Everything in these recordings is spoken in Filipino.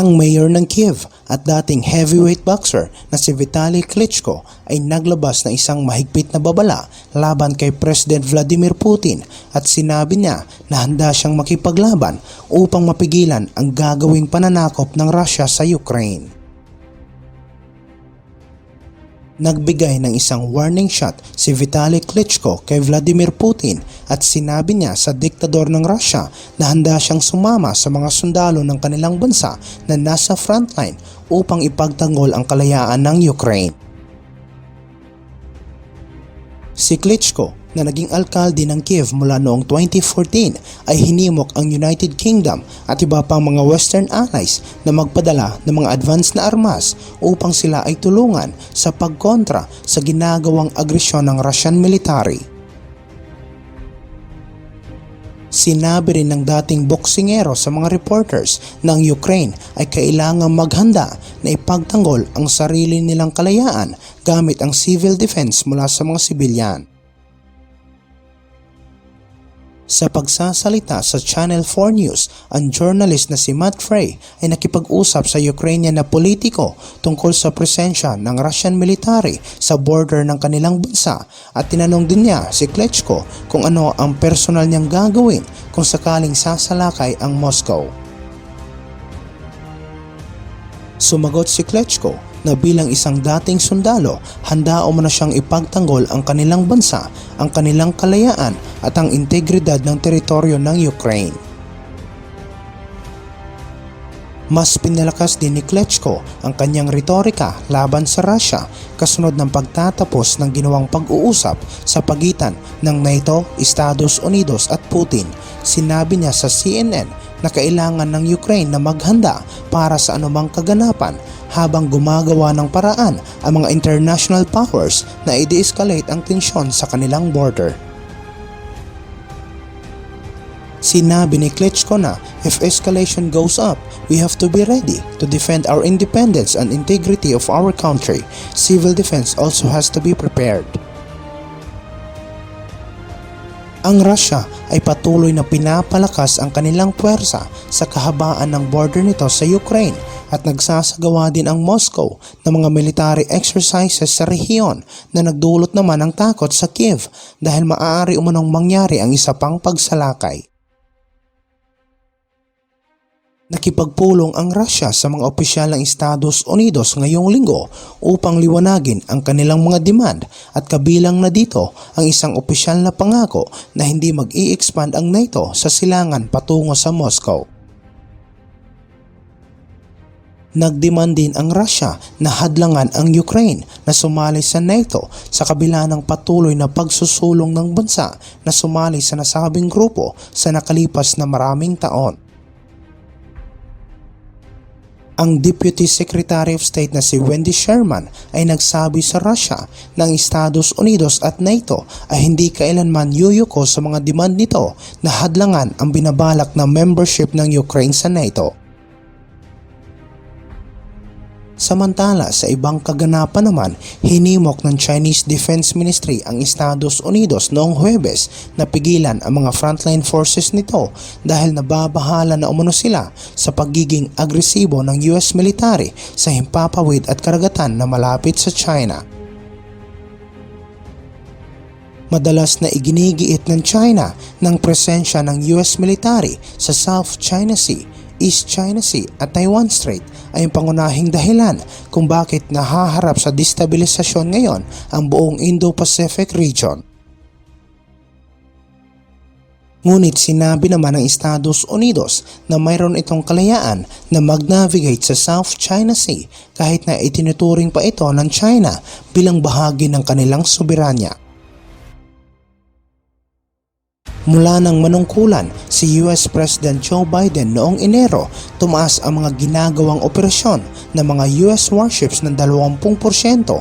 Ang mayor ng Kiev at dating heavyweight boxer na si Vitaly Klitschko ay naglabas ng isang mahigpit na babala laban kay President Vladimir Putin at sinabi niya na handa siyang makipaglaban upang mapigilan ang gagawing pananakop ng Russia sa Ukraine. Nagbigay ng isang warning shot si Vitaly Klitschko kay Vladimir Putin at sinabi niya sa diktador ng Russia na handa siyang sumama sa mga sundalo ng kanilang bansa na nasa frontline upang ipagtanggol ang kalayaan ng Ukraine. Si Klitschko na naging alkalde ng Kiev mula noong 2014 ay hinimok ang United Kingdom at iba pang mga Western allies na magpadala ng mga advanced na armas upang sila ay tulungan sa pagkontra sa ginagawang agresyon ng Russian military. Sinabi rin ng dating boksingero sa mga reporters ng Ukraine ay kailangang maghanda na ipagtanggol ang sarili nilang kalayaan gamit ang civil defense mula sa mga sibilyan. Sa pagsasalita sa Channel 4 News, ang journalist na si Matt Frey ay nakipag-usap sa Ukrainian na politiko tungkol sa presensya ng Russian military sa border ng kanilang bansa at tinanong din niya si Klitschko kung ano ang personal niyang gagawin kung sakaling sasalakay ang Moscow. Sumagot si Klitschko na bilang isang dating sundalo, handa umano siyang ipagtanggol ang kanilang bansa, ang kanilang kalayaan at ang integridad ng teritoryo ng Ukraine. Mas pinalakas din ni Klitschko ang kanyang retorika laban sa Russia kasunod ng pagtatapos ng ginawang pag-uusap sa pagitan ng NATO, Estados Unidos at Putin. Sinabi niya sa CNN na kailangan ng Ukraine na maghanda para sa anumang kaganapan habang gumagawa ng paraan ang mga international powers na i-de-escalate ang tensyon sa kanilang border. Sinabi ni Klitschko na if escalation goes up, we have to be ready to defend our independence and integrity of our country. Civil defense also has to be prepared. Ang Russia ay patuloy na pinapalakas ang kanilang puwersa sa kahabaan ng border nito sa Ukraine at nagsasagawa din ang Moscow ng mga military exercises sa rehiyon na nagdulot naman ng takot sa Kiev dahil maaari umanong mangyari ang isa pang pagsalakay. Nakipagpulong ang Russia sa mga opisyal ng Estados Unidos ngayong linggo upang liwanagin ang kanilang mga demand at kabilang na dito ang isang opisyal na pangako na hindi mag expand ang NATO sa silangan patungo sa Moscow. Nagdemand din ang Russia na hadlangan ang Ukraine na sumali sa NATO sa kabila ng patuloy na pagsusulong ng bansa na sumali sa nasabing grupo sa nakalipas na maraming taon. Ang Deputy Secretary of State na si Wendy Sherman ay nagsabi sa Russia na Estados Unidos at NATO ay hindi kailanman yuyuko sa mga demand nito na hadlangan ang binabalak na membership ng Ukraine sa NATO. Samantala sa ibang kaganapan naman, hinimok ng Chinese Defense Ministry ang Estados Unidos noong Huwebes na pigilan ang mga frontline forces nito dahil nababahala na umano sila sa pagiging agresibo ng US military sa himpapawid at karagatan na malapit sa China. Madalas na iginigiit ng China ng presensya ng US military sa South China Sea East China Sea at Taiwan Strait ay ang pangunahing dahilan kung bakit nahaharap sa destabilisasyon ngayon ang buong Indo-Pacific region. Ngunit sinabi naman ng Estados Unidos na mayroon itong kalayaan na mag-navigate sa South China Sea kahit na itinuturing pa ito ng China bilang bahagi ng kanilang soberanya. Mula ng manungkulan si US President Joe Biden noong Enero, tumaas ang mga ginagawang operasyon ng mga US warships ng 20%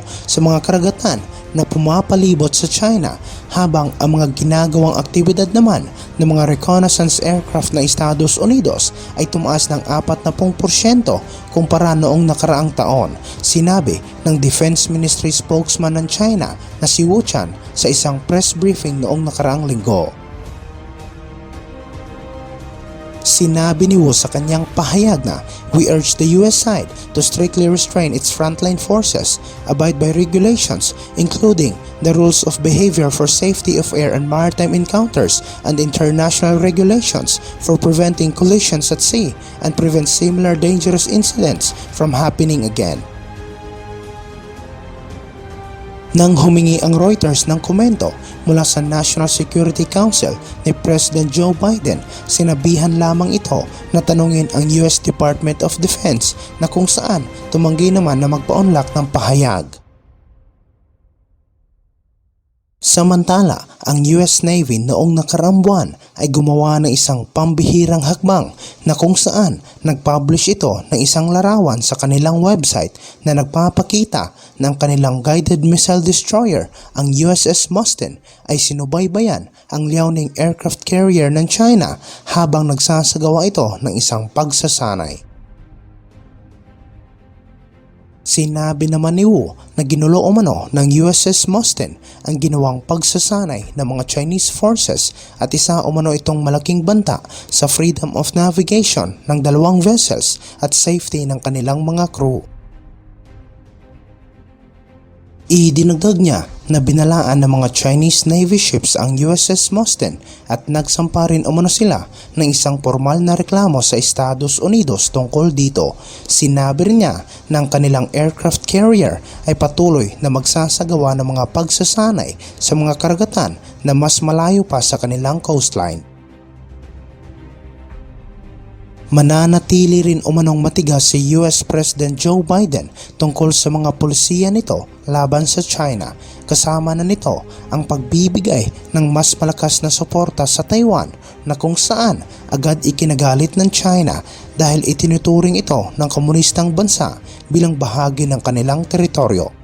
sa mga karagatan na pumapalibot sa China habang ang mga ginagawang aktibidad naman ng mga reconnaissance aircraft ng Estados Unidos ay tumaas ng 40% kumpara noong nakaraang taon, sinabi ng Defense Ministry spokesman ng China na si Wu Chan sa isang press briefing noong nakaraang linggo. Sinabi ni Wu sa kanyang pahayag na we urge the US side to strictly restrain its frontline forces, abide by regulations including the rules of behavior for safety of air and maritime encounters and international regulations for preventing collisions at sea and prevent similar dangerous incidents from happening again. Nang humingi ang Reuters ng komento mula sa National Security Council ni President Joe Biden, sinabihan lamang ito na tanungin ang US Department of Defense na kung saan tumanggi naman na magpaunlak ng pahayag. Samantala, ang US Navy noong nakaraang buwan ay gumawa ng isang pambihirang hakbang na kung saan nag-publish ito ng isang larawan sa kanilang website na nagpapakita ng kanilang guided missile destroyer, ang USS Mustin, ay sinubaybayan ang Liaoning aircraft carrier ng China habang nagsasagawa ito ng isang pagsasanay. Sinabi naman ni Wu na ginulo umano ng USS Mustin ang ginawang pagsasanay ng mga Chinese forces at isa umano itong malaking banta sa freedom of navigation ng dalawang vessels at safety ng kanilang mga crew. Idinagdag niya na binalaan ng mga Chinese Navy ships ang USS Mustin at nagsampa rin umano sila ng isang formal na reklamo sa Estados Unidos tungkol dito. Sinabi rin niya na ang kanilang aircraft carrier ay patuloy na magsasagawa ng mga pagsasanay sa mga karagatan na mas malayo pa sa kanilang coastline. Mananatili rin umanong matigas si US President Joe Biden tungkol sa mga pulisiya nito laban sa China kasama na nito ang pagbibigay ng mas malakas na suporta sa Taiwan na kung saan agad ikinagalit ng China dahil itinuturing ito ng komunistang bansa bilang bahagi ng kanilang teritoryo.